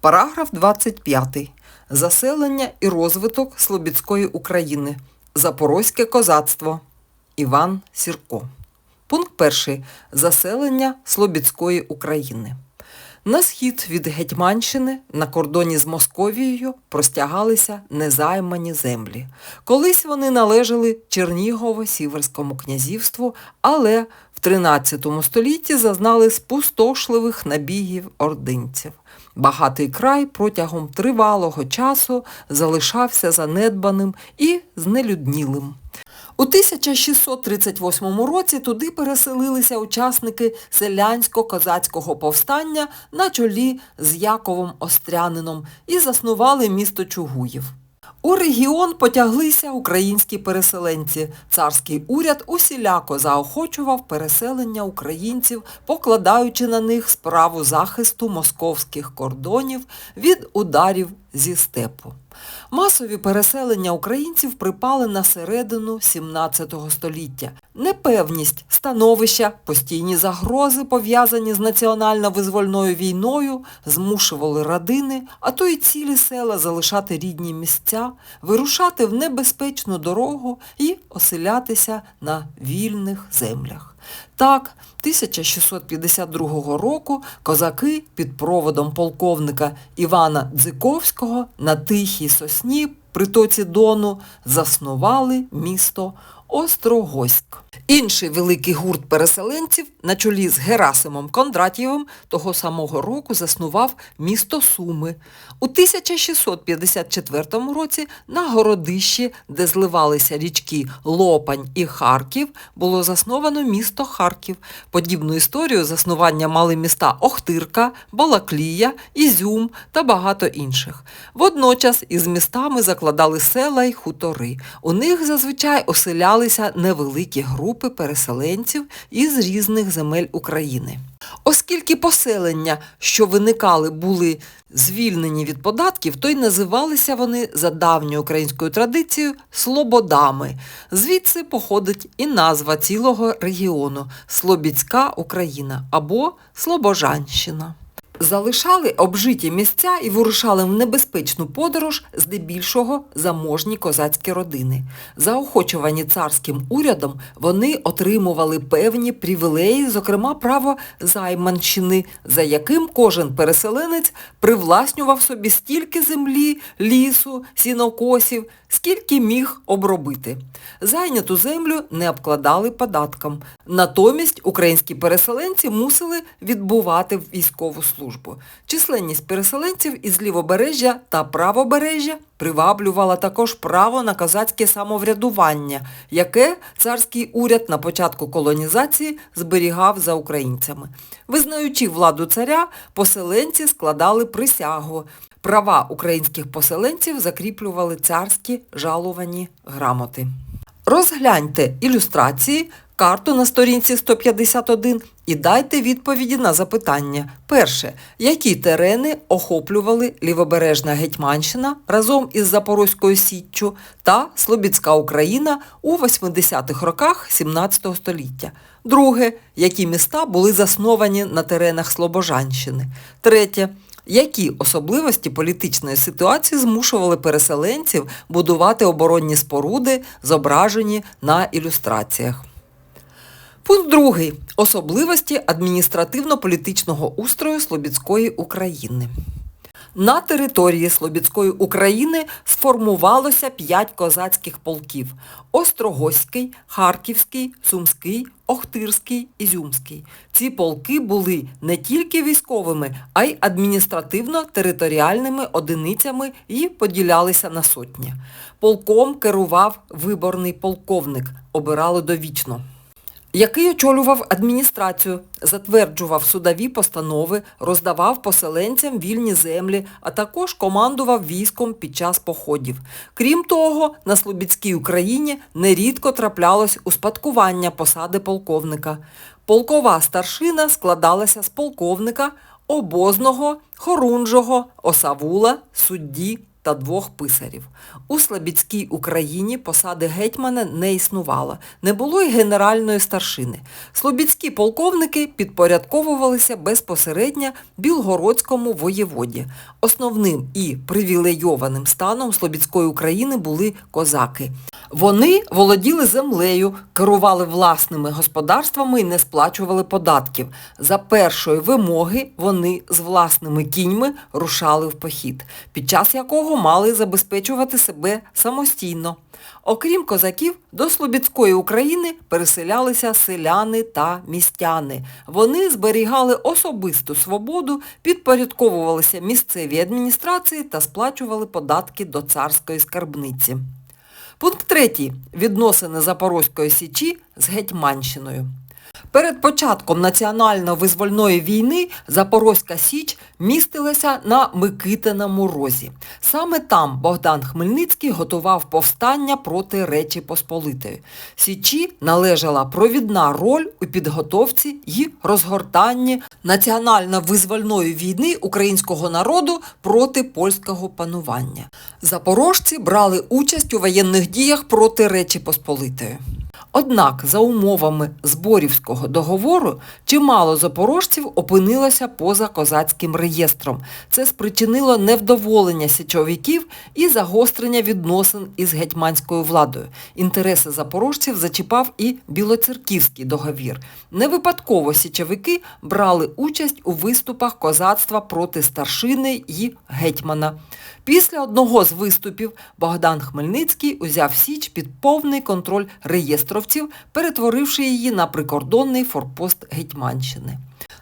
Параграф 25. Заселення і розвиток Слобідської України. Запорозьке козацтво. Іван Сірко. Пункт 1. Заселення Слобідської України. На схід від Гетьманщини на кордоні з Московією простягалися незаймані землі. Колись вони належали Чернігово-Сіверському князівству, але 13 столітті зазнали спустошливих набігів ординців. Багатий край протягом тривалого часу залишався занедбаним і знелюднілим. У 1638 році туди переселилися учасники селянсько-козацького повстання на чолі з Яковом Острянином і заснували місто Чугуїв. У регіон потяглися українські переселенці. Царський уряд усіляко заохочував переселення українців, покладаючи на них справу захисту московських кордонів від ударів зі степу. Масові переселення українців припали на середину 17 століття. Непевність становища, постійні загрози, пов'язані з національно-визвольною війною, змушували родини, а то й цілі села залишати рідні місця, вирушати в небезпечну дорогу і оселятися на вільних землях. Так, 1652 року козаки під проводом полковника Івана Дзиковського на Тихій Сосні притоці Дону заснували місто Острогоськ. Інший великий гурт переселенців на чолі з Герасимом Кондратєвим того самого року заснував місто Суми. У 1654 році на городищі, де зливалися річки Лопань і Харків, було засновано місто Харків. Подібну історію заснування мали міста Охтирка, Балаклія, Ізюм та багато інших. Водночас із містами закладали села й хутори. У них зазвичай оселялися невеликі групи переселенців із різних земель України. Оскільки поселення, що виникали, були звільнені від податків, то й називалися вони за давньою українською традицією слободами. Звідси походить і назва цілого регіону Слобідська Україна або Слобожанщина. Залишали обжиті місця і вирушали в небезпечну подорож здебільшого заможні козацькі родини. Заохочувані царським урядом, вони отримували певні привілеї, зокрема право займанщини, за яким кожен переселенець привласнював собі стільки землі, лісу, сінокосів, скільки міг обробити. Зайняту землю не обкладали податком. Натомість українські переселенці мусили відбувати військову службу. Численність переселенців із лівобережжя та правобережжя приваблювала також право на козацьке самоврядування, яке царський уряд на початку колонізації зберігав за українцями. Визнаючи владу царя, поселенці складали присягу. Права українських поселенців закріплювали царські жалувані грамоти. Розгляньте ілюстрації, карту на сторінці 151 і дайте відповіді на запитання. Перше. Які терени охоплювали Лівобережна Гетьманщина разом із Запорозькою Січчю та Слобідська Україна у 80-х роках 17 століття? Друге. Які міста були засновані на теренах Слобожанщини? Третє. Які особливості політичної ситуації змушували переселенців будувати оборонні споруди, зображені на ілюстраціях? Пункт другий. Особливості адміністративно-політичного устрою Слобідської України. На території Слобідської України сформувалося п'ять козацьких полків – Острогоський, Харківський, Сумський, Охтирський, Ізюмський. Ці полки були не тільки військовими, а й адміністративно-територіальними одиницями і поділялися на сотні. Полком керував виборний полковник, обирали довічно який очолював адміністрацію, затверджував судові постанови, роздавав поселенцям вільні землі, а також командував військом під час походів. Крім того, на Слобідській Україні нерідко траплялось успадкування посади полковника. Полкова старшина складалася з полковника, обозного, хорунжого, осавула, судді та двох писарів. У Слобідській Україні посади гетьмана не існувало, не було й генеральної старшини. Слобідські полковники підпорядковувалися безпосередньо Білгородському воєводі. Основним і привілейованим станом Слобідської України були козаки. Вони володіли землею, керували власними господарствами і не сплачували податків. За першої вимоги вони з власними кіньми рушали в похід, під час якого мали забезпечувати себе самостійно. Окрім козаків, до Слобідської України переселялися селяни та містяни. Вони зберігали особисту свободу, підпорядковувалися місцевій адміністрації та сплачували податки до царської скарбниці. Пункт третій. Відносини Запорозької Січі з Гетьманщиною. Перед початком національно-визвольної війни Запорозька Січ містилася на Микитиному розі. Саме там Богдан Хмельницький готував повстання проти Речі Посполитої. Січі належала провідна роль у підготовці і розгортанні національно-визвольної війни українського народу проти польського панування. Запорожці брали участь у воєнних діях проти Речі Посполитої. Однак, за умовами Зборівського договору, чимало запорожців опинилося поза козацьким реєстром. Це спричинило невдоволення січовиків і загострення відносин із гетьманською владою. Інтереси запорожців зачіпав і Білоцерківський договір. Не випадково січовики брали участь у виступах козацтва проти старшини і гетьмана. Після одного з виступів Богдан Хмельницький узяв Січ під повний контроль реєстровців, перетворивши її на прикордонний форпост Гетьманщини.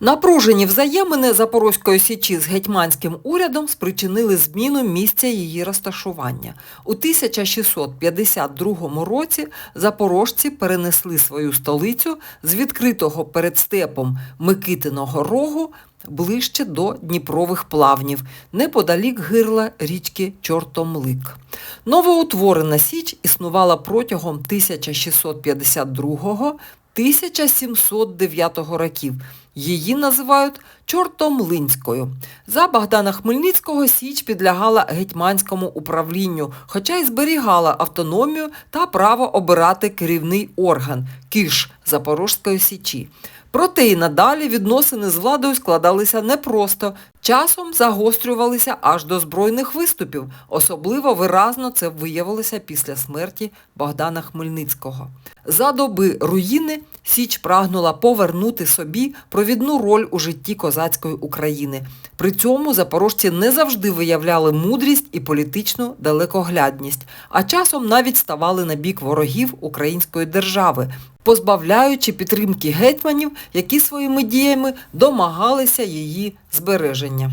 Напружені взаємини Запорозької Січі з гетьманським урядом спричинили зміну місця її розташування. У 1652 році запорожці перенесли свою столицю з відкритого перед степом Микитиного рогу ближче до Дніпрових плавнів, неподалік гирла річки Чортомлик. Новоутворена Січ існувала протягом 1652 1709 років. Її називають Чортомлинською. За Богдана Хмельницького Січ підлягала гетьманському управлінню, хоча й зберігала автономію та право обирати керівний орган Киш Запорозької Січі. Проте і надалі відносини з владою складалися непросто, часом загострювалися аж до збройних виступів. Особливо виразно це виявилося після смерті Богдана Хмельницького. За доби руїни Січ прагнула повернути собі провідну роль у житті козацької України. При цьому запорожці не завжди виявляли мудрість і політичну далекоглядність, а часом навіть ставали на бік ворогів української держави, позбавляючи підтримки гетьманів, які своїми діями домагалися її збереження.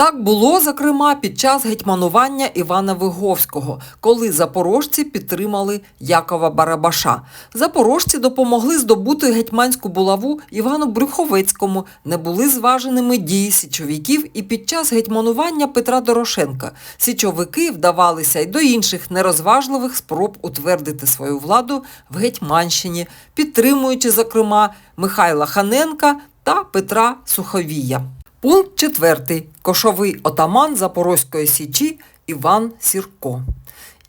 Так було, зокрема, під час гетьманування Івана Виговського, коли запорожці підтримали Якова Барабаша. Запорожці допомогли здобути гетьманську булаву Івану Брюховецькому, не були зваженими дії січовиків і під час гетьманування Петра Дорошенка. Січовики вдавалися й до інших нерозважливих спроб утвердити свою владу в Гетьманщині, підтримуючи, зокрема, Михайла Ханенка та Петра Суховія. Пункт 4. Кошовий отаман Запорозької Січі Іван Сірко.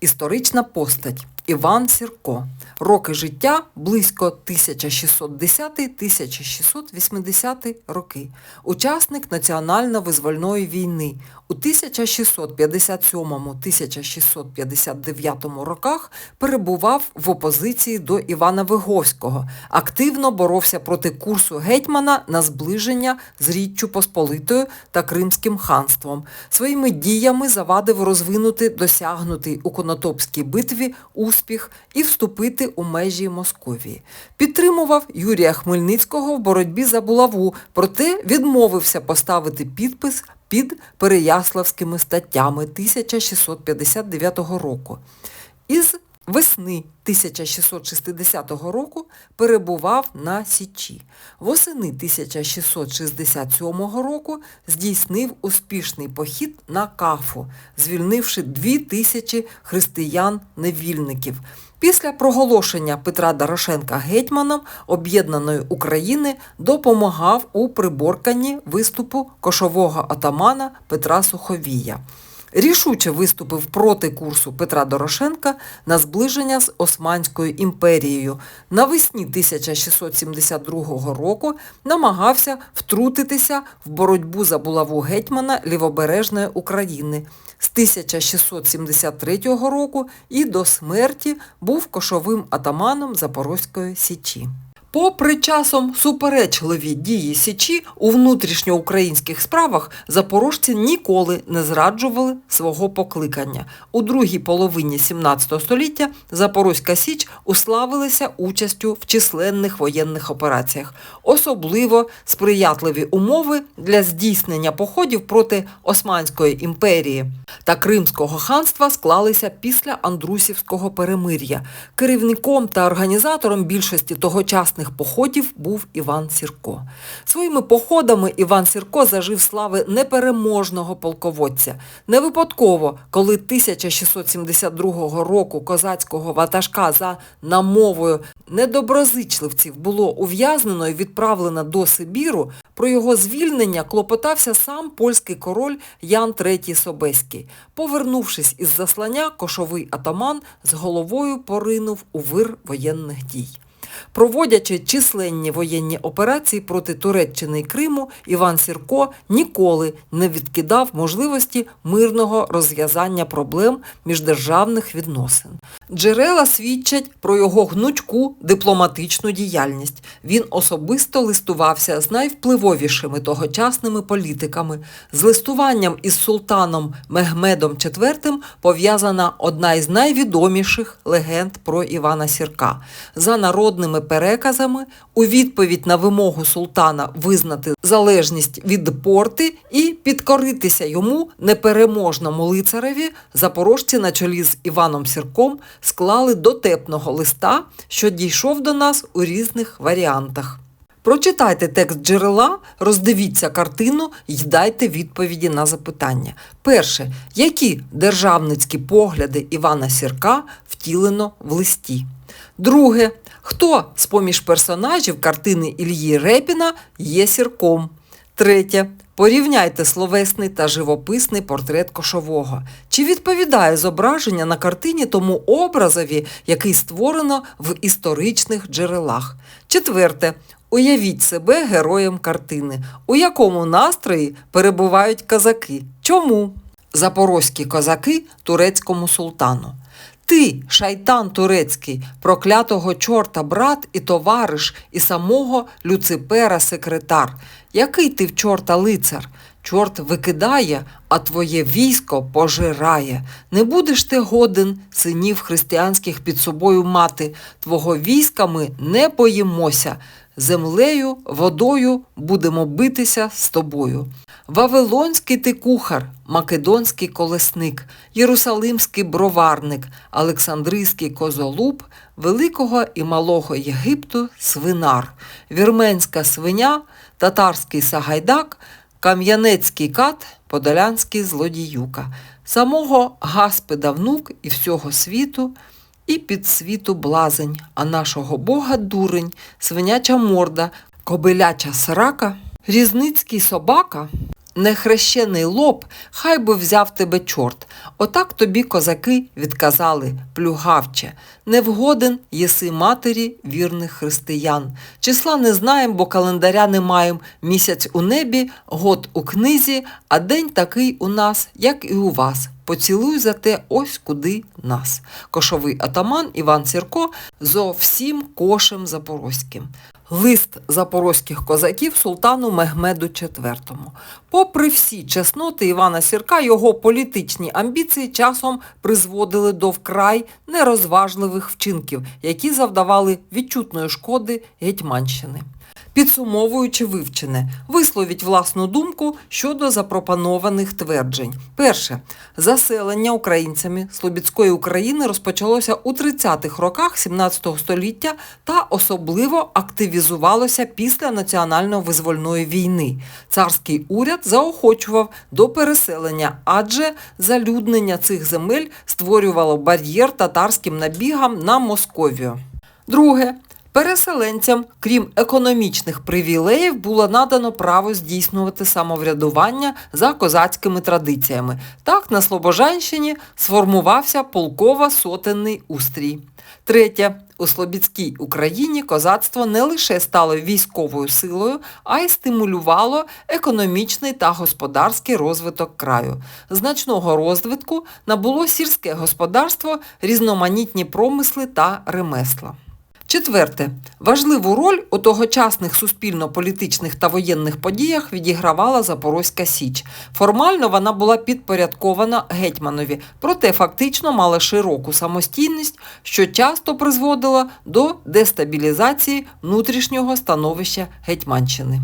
Історична постать. Іван Сірко. Роки життя близько 1610-1680 роки. Учасник національно-визвольної війни. У 1657-1659 роках перебував в опозиції до Івана Виговського. Активно боровся проти курсу гетьмана на зближення з Річчю Посполитою та Кримським ханством. Своїми діями завадив розвинути досягнутий у Конотопській битві успіх і вступити у межі Московії. Підтримував Юрія Хмельницького в боротьбі за булаву, проте відмовився поставити підпис під Переяславськими статтями 1659 року. Із весни 1660 року перебував на Січі. Восени 1667 року здійснив успішний похід на Кафу, звільнивши дві тисячі християн-невільників. Після проголошення Петра Дорошенка гетьманом об'єднаної України допомагав у приборканні виступу кошового отамана Петра Суховія. рішуче виступив проти курсу Петра Дорошенка на зближення з Османською імперією. Навесні 1672 року намагався втрутитися в боротьбу за булаву гетьмана Лівобережної України. З 1673 року і до смерті був кошовим атаманом Запорозької Січі. Попри часом суперечливі дії Січі у внутрішньоукраїнських справах запорожці ніколи не зраджували свого покликання. У другій половині 17 століття Запорозька Січ уславилася участю в численних воєнних операціях. Особливо сприятливі умови для здійснення походів проти Османської імперії та Кримського ханства склалися після Андрусівського перемир'я. Керівником та організатором більшості тогочасних походів був Іван Сірко. Своїми походами Іван Сірко зажив слави непереможного полководця. Не випадково, коли 1672 року козацького ватажка за намовою недоброзичливців було ув'язнено і відправлено до Сибіру, про його звільнення клопотався сам польський король Ян III Собеський. Повернувшись із заслання, кошовий атаман з головою поринув у вир воєнних дій. Проводячи численні воєнні операції проти Туреччини і Криму, Іван Сірко ніколи не відкидав можливості мирного розв'язання проблем міждержавних відносин. Джерела свідчать про його гнучку дипломатичну діяльність. Він особисто листувався з найвпливовішими тогочасними політиками. З листуванням із султаном Мехмедом IV пов'язана одна із найвідоміших легенд про Івана Сірка. За народними переказами, у відповідь на вимогу султана визнати залежність від порти і підкоритися йому непереможному лицареві, запорожці на чолі з Іваном Сірком склали дотепного листа, що дійшов до нас у різних варіантах. Прочитайте текст джерела, роздивіться картину і дайте відповіді на запитання. Перше, які державницькі погляди Івана Сірка втілено в листі? Друге, хто з поміж персонажів картини Ільї Репіна є сірком? Третє. Порівняйте словесний та живописний портрет кошового. Чи відповідає зображення на картині тому образові, який створено в історичних джерелах? Четверте. Уявіть себе героєм картини. У якому настрої перебувають козаки? Чому? Запорозькі козаки турецькому султану. Ти, шайтан турецький, проклятого чорта брат і товариш, і самого Люципера секретар. Який ти в чорта лицар? Чорт викидає, а твоє військо пожирає. Не будеш ти годен синів християнських під собою мати. Твого війська ми не боїмося. Землею, водою будемо битися з тобою. Вавилонський ти кухар, македонський колесник, єрусалимський броварник, Олександрійський козолуб, Великого і Малого Єгипту свинар, вірменська свиня, татарський сагайдак, кам'янецький кат, подолянський злодіюка, самого Гаспида внук і всього світу, і під світу блазень, а нашого Бога дурень, свиняча морда, кобиляча срака, різницький собака, нехрещений лоб, хай би взяв тебе чорт. Отак тобі козаки відказали, плюгавче, невгоден єси матері вірних християн. Числа не знаєм, бо календаря не маєм. Місяць у небі, год у книзі, а день такий у нас, як і у вас. Поцілуй за те ось куди нас. Кошовий атаман Іван Сірко зо всім кошем запорозьким. Лист запорозьких козаків султану Мехмеду IV. Попри всі чесноти Івана Сірка, його політичні амбіції часом призводили до вкрай нерозважливих вчинків, які завдавали відчутної шкоди Гетьманщини. Підсумовуючи вивчене, висловіть власну думку щодо запропонованих тверджень. Перше. Заселення українцями Слобідської України розпочалося у 30-х роках 17 століття та особливо активізувалося після національно-визвольної війни. Царський уряд заохочував до переселення, адже залюднення цих земель створювало бар'єр татарським набігам на Московію. Друге. Переселенцям, крім економічних привілеїв, було надано право здійснювати самоврядування за козацькими традиціями. Так на Слобожанщині сформувався полково-сотенний устрій. Третє. У Слобідській Україні козацтво не лише стало військовою силою, а й стимулювало економічний та господарський розвиток краю. Значного розвитку набуло сільське господарство, різноманітні промисли та ремесла. Четверте. Важливу роль у тогочасних суспільно-політичних та воєнних подіях відігравала Запорозька Січ. Формально вона була підпорядкована гетьманові, проте фактично мала широку самостійність, що часто призводила до дестабілізації внутрішнього становища Гетьманщини.